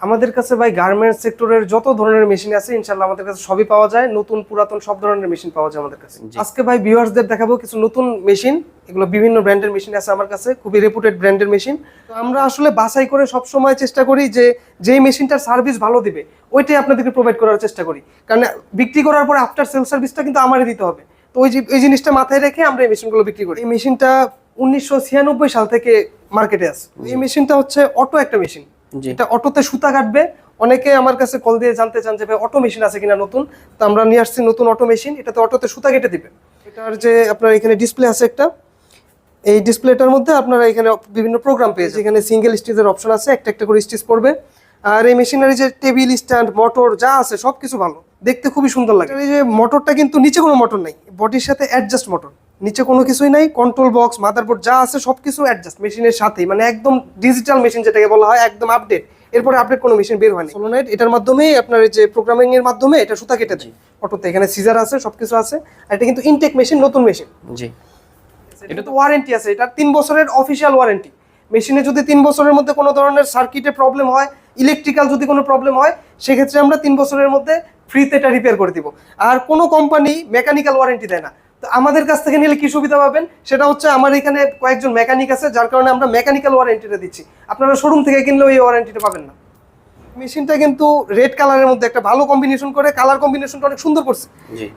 আমাদের কাছে ভাই গার্মেন্টস সেক্টরের যত ধরনের মেশিন আছে ইনশাল্লাহ আমাদের কাছে সবই পাওয়া যায়। নতুন পুরাতন সব ধরনের মেশিন পাওয়া যায় আমাদের কাছে। আজকে ভাই ভিউয়ার্সদের দেখাবো কিছু নতুন মেশিন এগুলো বিভিন্ন ব্র্যান্ডের মেশিন আছে আমার কাছে খুবই রেপুটেড ব্র্যান্ডের মেশিন তো আমরা আসলে বাছাই করে সব সময় চেষ্টা করি যে যেই মেশিনটার সার্ভিস ভালো দিবে ওইটাই আপনাদেরকে প্রোভাইড করার চেষ্টা করি। কারণ বিক্রি করার পরে আফটার সেল সার্ভিসটা কিন্তু আমারই দিতে হবে। তো ওই যে এই জিনিসটা মাথায় রেখে আমরা এই মেশিনগুলো বিক্রি করি। এই মেশিনটা উনিশশো ছিয়ানব্বই সাল থেকে মার্কেটে আছে। এই মেশিনটা হচ্ছে অটো একটা মেশিন এটা অটোতে সুতা কাটবে। অনেকে আমার কাছে কল দিয়ে জানতে চান যে ভাই অটো মেশিন আছে কিনা নতুন? তো আমরা নিয়ে আসছি নতুন অটো মেশিন। এটাতে অটোতে সুতা কেটে দিবে। এটার যে আপনার এখানে ডিসপ্লে আছে একটা এই ডিসপ্লেটার মধ্যে আপনারা এখানে বিভিন্ন প্রোগ্রাম পেয়েছে এখানে সিঙ্গেল স্টিচের অপশন আছে একটা একটা করে স্টিচ পড়বে। আর এই মেশিনারি যে টেবিল স্ট্যান্ড মোটর যা আছে সব কিছু ভালো। দেখতে খুবই সুন্দর লাগে। এই যে মোটরটা কিন্তু নিচে কোনো মোটর নাই। বডির সাথে অ্যাডজাস্ট মোটর। নিচে কোনো কিছুই নাই কন্ট্রোল বক্স মাদারবোর্ড যা আছে সব কিছু অ্যাডজাস্ট মেশিনের সাথেই মানে একদম ডিজিটাল মেশিন যেটাকে বলা হয় একদম আপডেট এরপরে আপডেট কোনো মেশিন বের হয়নি। সোলোনাইট এটার মাধ্যমেই আপনার এই যে প্রোগ্রামিং এর মাধ্যমে এটা সুতা কেটে দেয়। অটোতে এখানে সিজার আছে সবকিছু আছে আর এটা কিন্তু ইনটেক মেশিন নতুন মেশিন জি। এটা তো ওয়ারেন্টি আছে এটা তিন বছরের অফিসিয়াল ওয়ারেন্টি মেশিনে যদি তিন বছরের মধ্যে কোনো ধরনের সার্কিটে প্রবলেম হয় ইলেকট্রিক্যাল যদি কোনো প্রবলেম হয় সেক্ষেত্রে আমরা তিন বছরের মধ্যে ফ্রিতে এটা রিপেয়ার করে দিব। আর কোনো কোম্পানি মেকানিক্যাল ওয়ারেন্টি দেয় না। তো আমাদের কাছ থেকে নিলে কি সুবিধা পাবেন? সেটা হচ্ছে আমার এখানে কয়েকজন মেকানিক আছে যার কারণে আমরা মেকানিক্যাল ওয়ারেন্টিটা দিচ্ছি। আপনারা শোরুম থেকে কিনলেও এই ওয়ারেন্টিটা পাবেন না। মেশিনটা কিন্তু রেড কালারের মধ্যে একটা ভালো কম্বিনেশন করে কালার কম্বিনেশনটা অনেক সুন্দর করছে।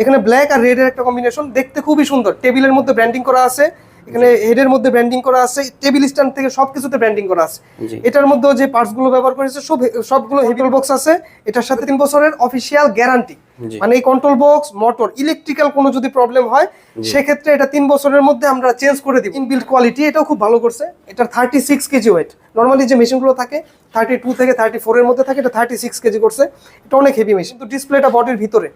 এখানে ব্ল্যাক আর রেড এর একটা কম্বিনেশন দেখতে খুবই সুন্দর। টেবিলের মধ্যে ব্র্যান্ডিং করা আছে এখানে হেডের মধ্যে ব্র্যান্ডিং করা আছে টেবিল স্ট্যান্ড থেকে সবকিছুতে ব্র্যান্ডিং করা আছে। এটার মধ্যেও যে পার্টসগুলো ব্যবহার করেছে সব সবগুলো হেভি বক্স আছে। এটার সাথে তিন বছরের অফিসিয়াল গ্যারান্টি মানে এই কন্ট্রোল বক্স মোটর ইলেকট্রিক্যাল কোনো যদি প্রবলেম হয় সেক্ষেত্রে এটা তিন বছরের মধ্যে আমরা চেঞ্জ করে দিব। ইনবিল্ড কোয়ালিটি এটাও খুব ভালো করছে। এটার thirty six KG weight normally যে মেশিনগুলো থাকে থার্টি টু থেকে থার্টি ফোরের মধ্যে থাকে এটা থার্টি সিক্স কেজি করছে। এটা অনেক হেভি মেশিন তো ডিসপ্লেটা বডির ভিতরে।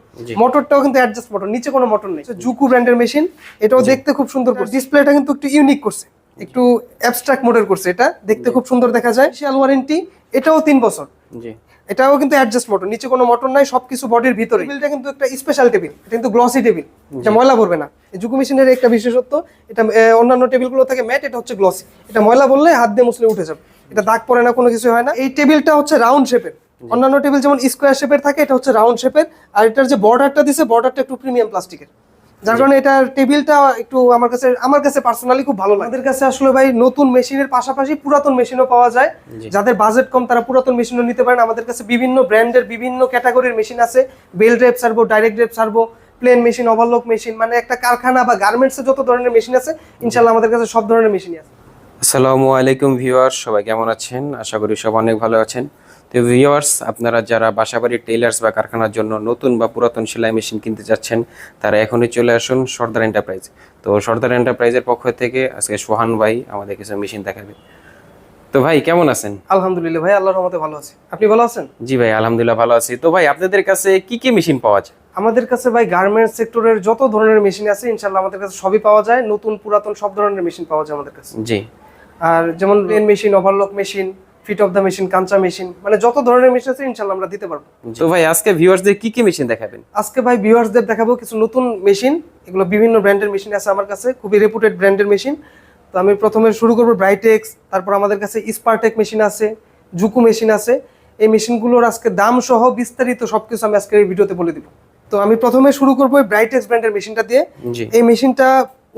মোটরটাও কিন্তু অ্যাডজাস্ট মোটর নিচে কোনো মোটর নেই। জুকু ব্র্যান্ডের মেশিন এটাও দেখতে খুব সুন্দর করছে। ডিসপ্লেটা কিন্তু একটু ইউনিক করছে। একটু অ্যাবস্ট্রাক্ট মোডের করছে এটা। দেখতে খুব সুন্দর দেখা যায়। শিয়াল ওয়ারেন্টি এটাও তিন বছর। জি। এটাও কিন্তু অ্যাডজাস্ট মোটর নিচে কোনো মোটর নাই সবকিছু বডির ভিতরে। টেবিলটা কিন্তু একটা স্পেশাল টেবিল এটা কিন্তু গ্লসি টেবিল এটা ময়লা ভরবে না। এই জুকু মেশিনের একটা বিশেষত্ব এটা অন্যান্য টেবিলগুলো থেকে ম্যাট এটা হচ্ছে গ্লসি এটা ময়লা বললে হাত দিয়ে মুছলে উঠে যাবে। এটা দাগ পড়ে না কোনো কিছু হয় না। এই টেবিলটা হচ্ছে রাউন্ড শেপের অন্যান্য টেবিল যেমন স্কোয়ার শেপের থাকে এটা হচ্ছে রাউন্ড শেপের আর এটার যে বর্ডারটা দিছে বর্ডারটা একটু প্রিমিয়াম প্লাস্টিকের যার কারণে এটার টেবিলটা একটু আমার কাছে আমার কাছে পার্সোনালি খুব ভালো লাগে। আমাদের কাছে আসলে ভাই নতুন মেশিনের পাশাপাশি পুরাতন মেশিনও পাওয়া যায়। যাদের বাজেট কম তারা পুরাতন মেশিনও নিতে পারেন। আমাদের কাছে বিভিন্ন ব্র্যান্ডের বিভিন্ন ক্যাটাগরির মেশিন আছে। Belt drive servo direct drive servo plain machine overlock machine মানে একটা কারখানা বা গার্মেন্টসে যত ধরনের মেশিন আছে ইনশাল্লাহ আমাদের কাছে সব ধরনের মেশিনই আছে। আসসালামু আলাইকুম ভিউয়ার্স সবাই কেমন আছেন? আশা করি সব অনেক ভালো আছেন। তো ভিউয়ার্স আপনারা যারা বাসাবাড়ির টেইলার্স বা কারখানার জন্য নতুন বা পুরাতন সেলাই মেশিন কিনতে যাচ্ছেন তারা এখনই চলে আসুন সর্দার এন্টারপ্রাইজ তো সর্দার এন্টারপ্রাইজের পক্ষ থেকে আজকে সোহান ভাই আমাদের কিছু মেশিন দেখাবে। তো ভাই কেমন আছেন? আলহামদুলিল্লাহ ভাই আল্লাহর রহমতে ভালো আছি। আপনি ভালো আছেন? জি ভাই আলহামদুলিল্লাহ ভালো আছি। তো ভাই আপনাদের কাছে কি কি মেশিন পাওয়া যায়? আমাদের কাছে ভাই গার্মেন্টস সেক্টরের যত ধরনের মেশিন আছে ইনশাল্লাহ আমাদের কাছে সবই পাওয়া যায়। নতুন পুরাতন সব ধরনের মেশিন পাওয়া যায় আমাদের কাছে। জি। আর যেমন plain machine overlock machine fit of the machine কাঁচা মেশিন মানে যত ধরনের মেশিন আছে ইনশাল্লাহ আমরা দিতে পারব। তো ভাই আজকে ভিউয়ার্সদের কি কি মেশিন দেখাবেন? আজকে ভাই ভিউয়ার্সদের দেখাবো কিছু নতুন মেশিন এগুলো বিভিন্ন ব্র্যান্ডের মেশিন আছে আমার কাছে খুবই রেপুটেড ব্র্যান্ডের মেশিন তো আমি প্রথমে শুরু করব ব্রাইটেক্স তারপর আমাদের কাছে স্পারটেক মেশিন আছে জুকু মেশিন আছে। এই মেশিনগুলোর আজকে দাম সহ বিস্তারিত সবকিছু আমি আজকে এই ভিডিওতে বলে দিব। তো আমি প্রথমে শুরু করব ব্রাইটেক্স ব্র্যান্ডের মেশিনটা দিয়ে। এই মেশিনটা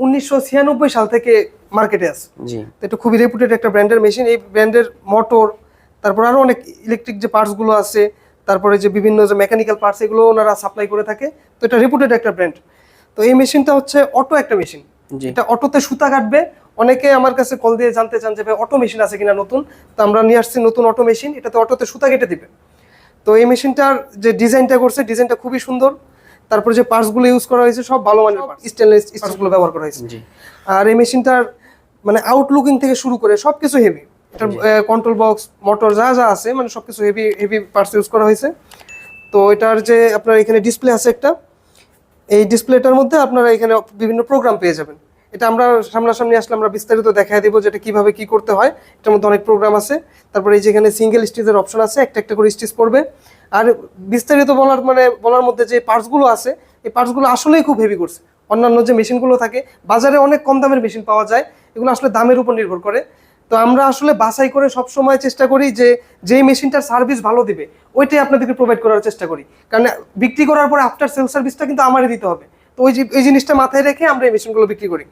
উনিশশো ছিয়ানব্বই সাল থেকে মার্কেটে আছে। জি। এটা খুবই রেপুটেড একটা ব্র্যান্ডের মেশিন এই ব্র্যান্ডের মোটর তারপর আরও অনেক ইলেকট্রিক যে পার্টসগুলো আছে তারপরে যে বিভিন্ন যে মেকানিক্যাল পার্টস এগুলো ওনারা সাপ্লাই করে থাকে। তো এটা রেপুটেড একটা ব্র্যান্ড তো এই মেশিনটা হচ্ছে অটো একটা মেশিন এটা অটোতে সুতা কাটবে। অনেকে আমার কাছে কল দিয়ে জানতে চান যে ভাই অটো মেশিন আছে কিনা নতুন? তো আমরা নিয়ে আসছি নতুন অটো মেশিন এটাতে অটোতে সুতা কেটে দিবে। তো এই মেশিনটার যে ডিজাইনটা করছে ডিজাইনটা খুবই সুন্দর। তারপর যে পার্টসগুলো ইউজ করা হয়েছে সব ভালো মানের স্টেনলেস পার্টসগুলো ব্যবহার করা হয়েছে। জি। আর এই মেশিনটার মানে আউটলুকিং থেকে শুরু করে সবকিছু হেভি এটার কন্ট্রোল বক্স মোটর যা যা আছে মানে সবকিছু হেভি হেভি পার্টস ইউজ করা হয়েছে। তো এটার যে আপনার এখানে ডিসপ্লে আছে একটা এই ডিসপ্লেটার মধ্যে আপনারা এখানে বিভিন্ন প্রোগ্রাম পেয়ে যাবেন। এটা আমরা সামনাসামনি আসলে আমরা বিস্তারিত দেখায় দেবো যেটা কীভাবে কি করতে হয়। এটার মধ্যে অনেক প্রোগ্রাম আছে। তারপরে এই যেখানে সিঙ্গেল স্টিচের অপশন আছে একটা একটা করে স্টিচ পড়বে। আর বিস্তারিত বলার মানে বলার মধ্যে যে পার্টসগুলো আছে, এই পার্টসগুলো আসলেই খুব হেভি করছে অন্যান্য যে মেশিনগুলো থাকে, বাজারে অনেক কম দামের মেশিন পাওয়া যায়, এগুলো আসলে দামের উপর নির্ভর করে। তো আমরা আসলে বাছাই করে সব সময় চেষ্টা করি যে, যেই মেশিনটার সার্ভিস ভালো দিবে, ওইটাই আপনাদেরকে প্রোভাইড করার চেষ্টা করি। কারণ বিক্রি করার পরে আফটার সেল সার্ভিসটা কিন্তু আমারই দিতে হবে। তো ওই যে, এই জিনিসটা মাথায় রেখে আমরা এই মেশিনগুলো বিক্রি করি।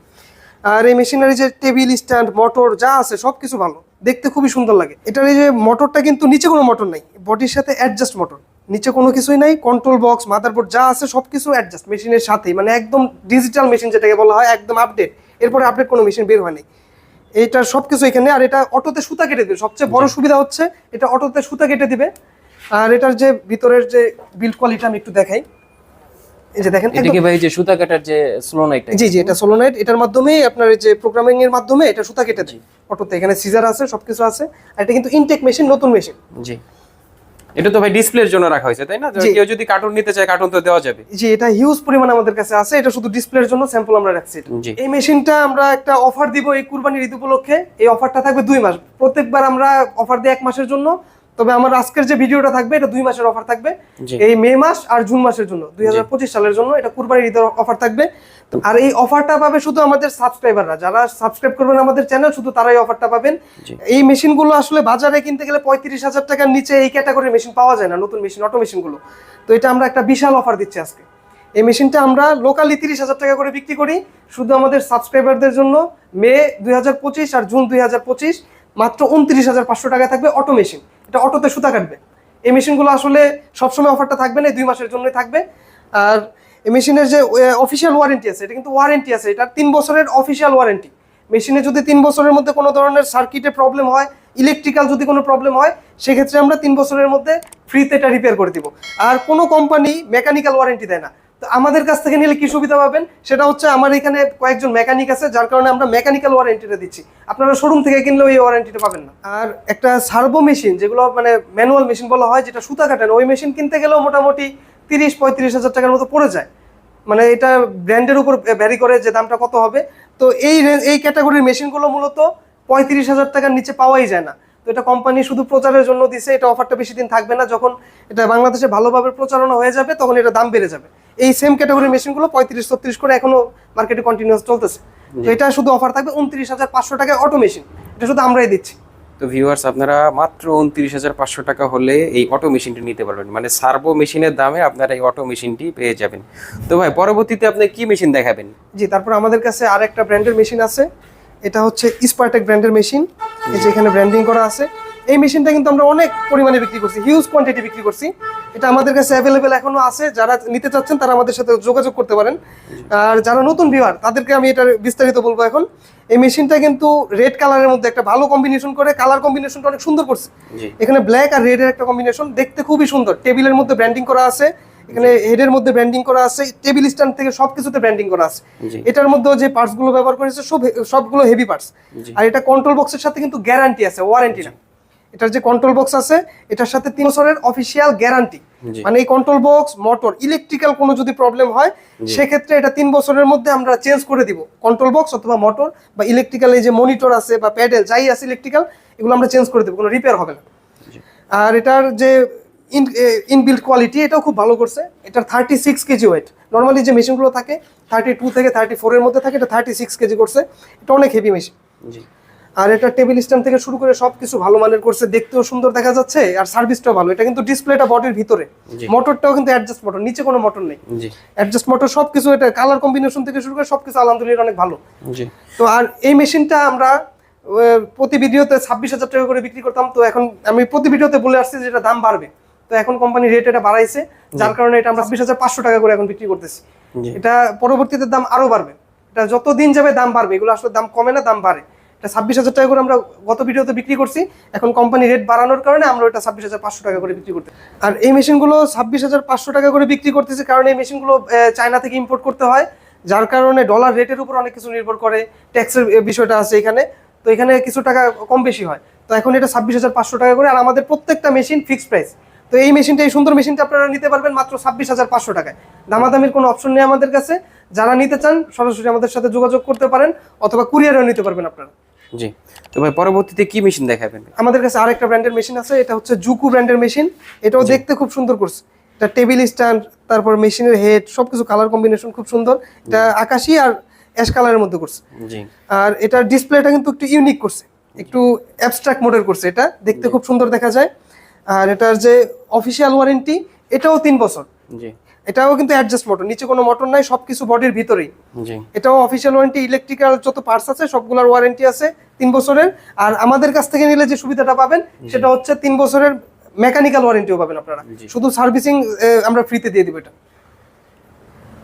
আর এই মেশিনারি যে টেবিল স্ট্যান্ড মোটর যা আছে সব কিছু ভালো। দেখতে খুবই সুন্দর লাগে। এটার এই যে মোটরটা কিন্তু নিচে কোনো মোটর নাই। বডির সাথে অ্যাডজাস্ট মোটর নিচে কোনো কিছুই নাই কন্ট্রোল বক্স মাদারবোর্ড যা আছে সব কিছু অ্যাডজাস্ট মেশিনের সাথেই। মানে একদম ডিজিটাল মেশিন যেটাকে বলা হয়, একদম আপডেট এরপরে আপডেট কোনো মেশিন বের হয়নি এইটা সব কিছু এখানে, আর এটা অটোতে সুতা কেটে দেবে। সবচেয়ে বড় সুবিধা হচ্ছে, এটা অটোতে সুতা কেটে দিবে। আর এটার যে ভিতরের যে বিল্ড কোয়ালিটি আমি একটু দেখাই। এই যে দেখেন এটা কি ভাই যে সুতা কাটার যে স্লো নাইট জি জি এটা। সোলোনাইট এটার মাধ্যমে আপনার যে প্রোগ্রামিং এর মাধ্যমে এটা সুতা কেটে দেয়। অটোতে এখানে সিজার আছে সবকিছু আছে। আর এটা কিন্তু ইনটেক মেশিন নতুন মেশিন জি। এটা তো ভাই ডিসপ্লের জন্য রাখা হয়েছে তাই না। কেউ যদি কার্টুন নিতে চায় কার্টুন তো দেওয়া যাবে। জি এটা হিউজ পরিমাণ আমাদের কাছে আছে। এটা শুধু ডিসপ্লের জন্য স্যাম্পল আমরা রাখছি এই মেশিনটা আমরা একটা অফার দিব এই কুরবানির ঈদ উপলক্ষে। এই অফারটা থাকবে দুই মাস। প্রত্যেকবার আমরা অফার দিই এক মাসের জন্য। তবে আমার আজকের যে ভিডিওটা থাকবে এটা দুই মাসের অফার থাকবে। এই মে মাস আর জুন মাসের জন্য দুই হাজার পঁচিশ সালের জন্য এটা কুরবানির ঈদের অফার থাকবে। আর এই অফারটা পাবে শুধু আমাদের সাবস্ক্রাইবাররা যারা সাবস্ক্রাইব করবেন আমাদের চ্যানেল শুধু তারাই অফারটা পাবেন। এই মেশিনগুলো আসলে বাজারে কিনতে গেলে পঁয়ত্রিশ হাজার টাকার নিচে এই ক্যাটাগরির মেশিন পাওয়া যায় না নতুন মেশিন অটো মেশিনগুলো তো এটা আমরা একটা বিশাল অফার দিচ্ছি আজকে। এই মেশিনটা আমরা লোকালি তিরিশ হাজার টাকা করে বিক্রি করি শুধু আমাদের সাবস্ক্রাইবারদের জন্য। মে দুই হাজার পঁচিশ আর জুন দুই হাজার পঁচিশ মাত্র উনত্রিশ হাজার পাঁচশো টাকা থাকবে অটো মেশিন এটা অটোতে সুতা কাটবে। এই মেশিনগুলো আসলে সবসময় অফারটা থাকবে না, এই দুই মাসের জন্যই থাকবে। আর এই মেশিনের যে অফিসিয়াল ওয়ারেন্টি আছে, এটা কিন্তু ওয়ারেন্টি আছে, এটা তিন বছরের অফিসিয়াল ওয়ারেন্টি মেশিনে যদি তিন বছরের মধ্যে কোনো ধরনের সার্কিটে প্রবলেম হয় ইলেকট্রিক্যাল যদি কোনো প্রবলেম হয়, সেক্ষেত্রে আমরা তিন বছরের মধ্যে ফ্রিতে এটা রিপেয়ার করে দিব। আর কোনো কোম্পানি মেকানিক্যাল ওয়ারেন্টি দেয় না। তো আমাদের কাছ থেকে নিলে কি সুবিধা পাবেন? সেটা হচ্ছে আমার এখানে কয়েকজন মেকানিক আছে, যার কারণে আমরা মেকানিক্যাল ওয়ারেন্টিটা দিচ্ছি। আপনারা শোরুম থেকে কিনলেও এই ওয়ারেন্টিটা পাবেন না। আর একটা সার্ভো মেশিন যেগুলো মানে ম্যানুয়াল মেশিন বলা হয়, যেটা সুতা কাটেন, ওই মেশিন কিনতে গেলেও মোটামুটি তিরিশ পঁয়ত্রিশ হাজার টাকার মতো পড়ে যায়। মানে এটা ব্র্যান্ডের উপর ভ্যারি করে যে দামটা কত হবে। তো এই এই ক্যাটাগরির মেশিনগুলো মূলত পঁয়ত্রিশ হাজার টাকার নিচে পাওয়াই যায় না। তো এটা কোম্পানি শুধু প্রচারের জন্য দিছে এটা অফারটা বেশি দিন থাকবে না। যখন এটা বাংলাদেশে ভালোভাবে প্রচারণা হয়ে যাবে তখন এটা দাম বেড়ে যাবে। এই সেম ক্যাটাগরির মেশিনগুলো পঁয়ত্রিশ ছত্রিশ করে এখনও মার্কেটে কন্টিনিউস চলতেছে। তো এটা শুধু অফার থাকবে উনত্রিশ হাজার পাঁচশো টাকায় অটো মেশিন এটা শুধু আমরাই দিচ্ছি। তো ভিউয়ার্স আপনারা মাত্র উনত্রিশ হাজার পাঁচশো টাকা হলে এই অটো মেশিনটি নিতে পারবেন। মানে সার্ভো মেশিনের দামে আপনারা এই অটো মেশিনটি পেয়ে যাবেন। তো ভাই পরবর্তীতে আপনি কি মেশিন দেখাবেন? জি তারপর আমাদের কাছে আর একটা ব্র্যান্ডের মেশিন আছে। এটা হচ্ছে স্পার্টেক ব্র্যান্ডের মেশিন এই যে এখানে ব্র্যান্ডিং করা আছে। এই মেশিনটা কিন্তু আমরা অনেক পরিমাণে বিক্রি করছি হিউজ কোয়ান্টিটি বিক্রি করছি। এটা আমাদের কাছে অ্যাভেলেবেল এখনও আছে যারা নিতে চাচ্ছেন তারা আমাদের সাথে যোগাযোগ করতে পারেন। আর যারা নতুন ভিউয়ার তাদেরকে আমি এটা বিস্তারিত বলব এখন। এই মেশিনটা কিন্তু রেড কালারের মধ্যে একটা ভালো কম্বিনেশন করে কালার কম্বিনেশনটা অনেক সুন্দর করছে। এখানে ব্ল্যাক আর রেড এর একটা কম্বিনেশন দেখতে খুবই সুন্দর। টেবিলের মধ্যে ব্র্যান্ডিং করা আছে। এখানে হেডের মধ্যে ব্র্যান্ডিং করা আছে টেবিল স্ট্যান্ড থেকে সবকিছুতে ব্র্যান্ডিং করা আছে। এটার মধ্যে যে পার্টসগুলো ব্যবহার করেছে সব সবগুলো হেভি পার্টস আর এটা কন্ট্রোল বক্সের সাথে কিন্তু গ্যারান্টি আছে ওয়ারেন্টি না। এটার যে কন্ট্রোল বক্স আছে এটার সাথে তিন বছরের অফিসিয়াল গ্যারান্টি মানে এই কন্ট্রোল বক্স মোটর ইলেকট্রিক্যাল কোনো যদি প্রবলেম হয় সেক্ষেত্রে এটা তিন বছরের মধ্যে আমরা চেঞ্জ করে দিব। কন্ট্রোল বক্স অথবা মোটর বা ইলেকট্রিক্যাল এই যে মনিটর আছে বা প্যাডেল যাই আছে ইলেকট্রিক্যাল এগুলো আমরা চেঞ্জ করে দেবো কোনো রিপেয়ার হবে না। আর এটার যে ইনবিল্ড কোয়ালিটি এটাও খুব ভালো করছে। এটা thirty six KG weight normally যে মেশিনগুলো থাকে থার্টি টু থেকে থার্টি ফোরের মধ্যে থাকে এটা থার্টি সিক্স কেজি করছে। এটা অনেক হেভি মেশিন জি। আর এটা টেবিল স্ট্যান্ড থেকে শুরু করে সবকিছু ভালো মানের করছে দেখতেও সুন্দর দেখা যাচ্ছে আর সার্ভিসটাও ভালো। এটা কিন্তু ডিসপ্লেটা বডির ভিতরে। মোটরটাও কিন্তু অ্যাডজাস্ট মোটর নিচে কোনো মোটর নেই। অ্যাডজাস্ট মোটর সবকিছু এটা কালার কম্বিনেশন থেকে শুরু করে সবকিছু আলহামদুলিল্লাহ অনেক ভালো। তো আর এই মেশিনটা আমরা প্রতি ভিডিওতে ছাব্বিশ হাজার টাকা করে বিক্রি করতাম। তো এখন আমি প্রতি ভিডিওতে বলে আসছি যে এটা দাম বাড়বে। তো এখন কোম্পানি রেট এটা বাড়াইছে যার কারণে এটা আমরা ছাব্বিশ হাজার পাঁচশো টাকা করে এখন বিক্রি করতেছি। এটা পরবর্তীতে দাম আরও বাড়বে। এটা যত দিন যাবে দাম বাড়বে এগুলো আসলে দাম কমে না দাম বাড়ে। এটা ছাব্বিশ হাজার টাকা করে আমরা গত ভিডিওতে বিক্রি করছি এখন কোম্পানি রেট বাড়ানোর কারণে আমরা এটা ছাব্বিশ হাজার পাঁচশো টাকা করে বিক্রি করতে আর এই মেশিনগুলো ছাব্বিশ হাজার পাঁচশো টাকা করে বিক্রি করতেছি কারণ এই মেশিনগুলো চায়না থেকে ইম্পোর্ট করতে হয় যার কারণে ডলার রেটের উপর অনেক কিছু নির্ভর করে ট্যাক্সের বিষয়টা আছে এখানে। তো এখানে কিছু টাকা কম বেশি হয়। তো এখন এটা ছাব্বিশ হাজার পাঁচশো টাকা করে আর আমাদের প্রত্যেকটা মেশিন ফিক্সড প্রাইস তো এই মেশিনটা এই সুন্দর মেশিনটা আপনারা নিতে পারবেন মাত্র ছাব্বিশ হাজার পাঁচশো টাকায়। দামাদামির কোনো অপশন নেই আমাদের কাছে। যারা নিতে চান সরাসরি আমাদের সাথে যোগাযোগ করতে পারেন অথবা কুরিয়ারেও নিতে পারবেন আপনারা। জি। তো ভাই পরবর্তীতে কি মেশিন দেখাবেন? আমাদের কাছে আরেকটা ব্র্যান্ডের মেশিন আছে এটা হচ্ছে জুকু ব্র্যান্ডের মেশিন এটাও দেখতে খুব সুন্দর করছে এটা টেবিল স্ট্যান্ড তারপর মেশিনের হেড সবকিছু কালার কম্বিনেশন খুব সুন্দর। এটা আকাশি আর অ্যাশ কালারের মধ্যে করছে জি। আর এটার ডিসপ্লেটা কিন্তু একটু ইউনিক করছে একটু অ্যাবস্ট্রাক্ট মোডের করছে এটা। দেখতে খুব সুন্দর দেখা যায়। আর এটার যে অফিসিয়াল ওয়ারেন্টি এটাও তিন বছর। জি। এটাও কিন্তু অ্যাডজাস্ট মোটর নিচে কোনো মোটর নাই সবকিছু বডির ভিতরেই। এটাও অফিসিয়াল ওয়ারেন্টি ইলেকট্রিক্যাল যত পার্টস আছে সবগুলোর ওয়ারেন্টি আছে তিন বছরের। আর আমাদের কাছ থেকে নিলে যে সুবিধাটা পাবেন সেটা হচ্ছে তিন বছরের মেকানিক্যাল ওয়ারেন্টিও পাবেন আপনারা। শুধু সার্ভিসিং আমরা ফ্রিতে দিয়ে দিব এটা।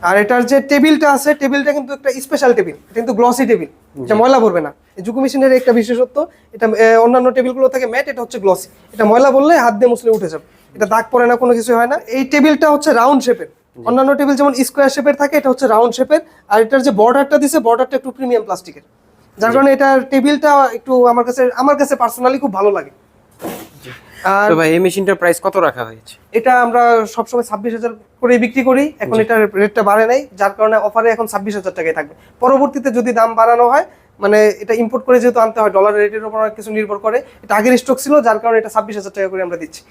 আর এটার যে টেবিলটা আছে টেবিলটা কিন্তু একটা স্পেশাল টেবিল এটা কিন্তু গ্লসি টেবিল এটা ময়লা পড়বে না। জুকু মেশিনের একটা বিশেষত্ব এটা অন্যান্য টেবিলগুলো থেকে ম্যাট এটা হচ্ছে গ্লসি এটা ময়লা বললে হাত দিয়ে মুছলে উঠে যাবে। এটা দাগ পড়ে না কোনো কিছু হয় না। এই টেবিলটা হচ্ছে রাউন্ড শেপের অন্যান্য টেবিল যেমন স্কোয়ার শেপের থাকে এটা হচ্ছে রাউন্ড শেপের আর এটার যে বর্ডারটা দিছে বর্ডারটা একটু প্রিমিয়াম প্লাস্টিকের যার কারণে এটার টেবিলটা একটু আমার কাছে আমার কাছে পার্সোনালি খুব ভালো লাগে। আর ভাই এই মেশিনটার প্রাইস কত রাখা হয়েছে? এটা আমরা সবসময় ছাব্বিশ হাজার করে বিক্রি করি। এখন এটার রেটটা বাড়ে নাই যার কারণে অফারে এখন ছাব্বিশ হাজার টাকায় থাকবে। পরবর্তীতে যদি দাম বাড়ানো হয় মানে এটা ইম্পোর্ট করে যেহেতু আনতে হয় ডলার রেটের উপর অনেক কিছু নির্ভর করে। এটা আগের স্টক ছিল যার কারণে এটা ছাব্বিশ হাজার টাকা করে আমরা দিচ্ছি।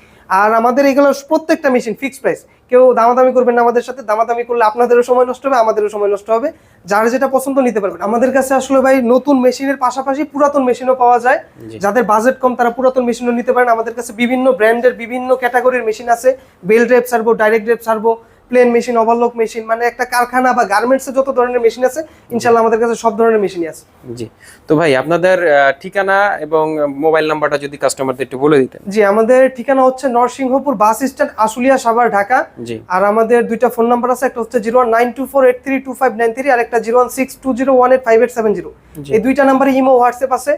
আর আমাদের এগুলো প্রত্যেকটা মেশিন ফিক্স প্রাইস কেউ দামাদামি করবেন না আমাদের সাথে দামাদামি করলে আপনাদেরও সময় নষ্ট হবে আমাদেরও সময় নষ্ট হবে। যার যেটা পছন্দ নিতে পারবেন আমাদের কাছে আসলে ভাই নতুন মেশিনের পাশাপাশি পুরাতন মেশিনও পাওয়া যায়। যাদের বাজেট কম তারা পুরাতন মেশিনও নিতে পারেন। আমাদের কাছে বিভিন্ন ব্র্যান্ডের বিভিন্ন ক্যাটাগরির মেশিন আছে। Belt drive servo direct drive servo plain machine overlock machine মানে একটা কারখানা বা গার্মেন্টসে যত ধরনের মেশিন আছে ইনশাল্লাহ আমাদের কাছে সব ধরনের মেশিনই আছে। জি। তো ভাই আপনাদের ঠিকানা এবং মোবাইল নাম্বারটা যদি কাস্টমারদের একটু বলে দিতেন। জি আমাদের ঠিকানা হচ্ছে নরসিংহপুর বাস স্ট্যান্ড আশুলিয়া সাভার ঢাকা। জি। আর আমাদের দুইটা ফোন নাম্বার আছে একটা হচ্ছে zero nine two four eight three two five nine three আর একটা zero one six two zero one eight five eight seven zero. এই দুইটা নাম্বারে ইমো হোয়াটসঅ্যাপ আছে।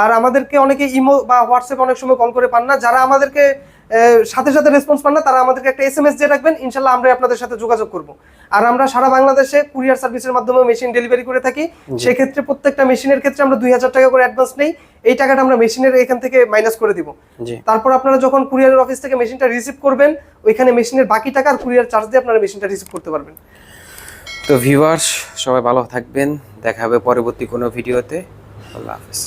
আর আমাদেরকে অনেকে ইমো বা হোয়াটসঅ্যাপ অনেক সময় কল করে পান না। যারা আমাদেরকে সাথে সাথে রেসপন্স পান না তারা আমাদেরকে একটা এস এম এস দিয়ে রাখবেন। ইনশাল্লাহ আমরা আপনাদের সাথে যোগাযোগ করব। আর আমরা সারা বাংলাদেশে কুরিয়ার সার্ভিসের মাধ্যমে মেশিন ডেলিভারি করে থাকি। সেক্ষেত্রে প্রত্যেকটা মেশিনের ক্ষেত্রে আমরা দুই হাজার টাকা করে অ্যাডভান্স নেই। এই টাকাটা আমরা মেশিনের এখান থেকে মাইনাস করে দিব। তারপর আপনারা যখন কুরিয়ারের অফিস থেকে মেশিনটা রিসিভ করবেন ওইখানে মেশিনের বাকি টাকা আর কুরিয়ার চার্জ দিয়ে আপনারা মেশিনটা রিসিভ করতে পারবেন। তো ভিউয়ার্স সবাই ভালো থাকবেন। দেখা হবে পরবর্তী কোনো ভিডিওতে আল্লাহ হাফেজ।